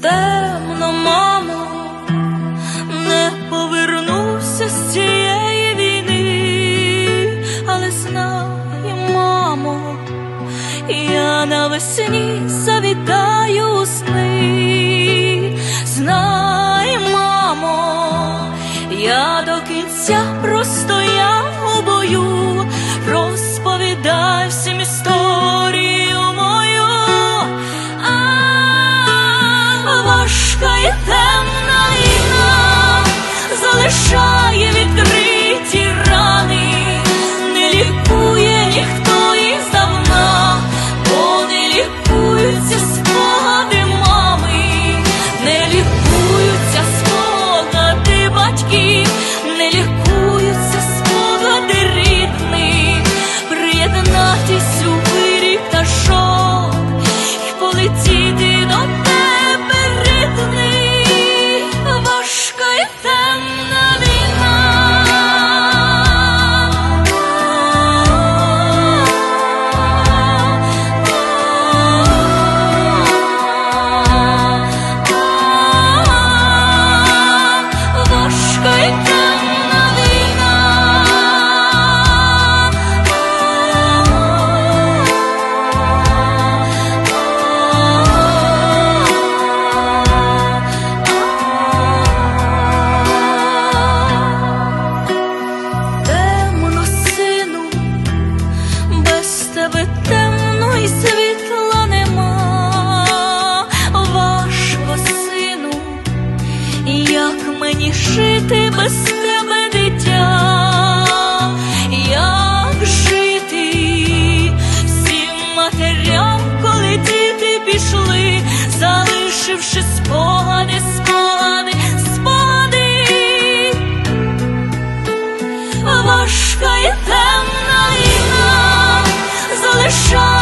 темно, мамо, не повернувся з цієї війни, але знає, мамо, я навесні завітаю сни, знає, мамо, я до кінця простояв у бою, розповідай всім історію. Темна війна залишає світла нема, важко сину, як мені жити без тебе дитя, як жити всім матерям, коли діти пішли, залишивши спогади, спогади, спогади, важка і темна. shine.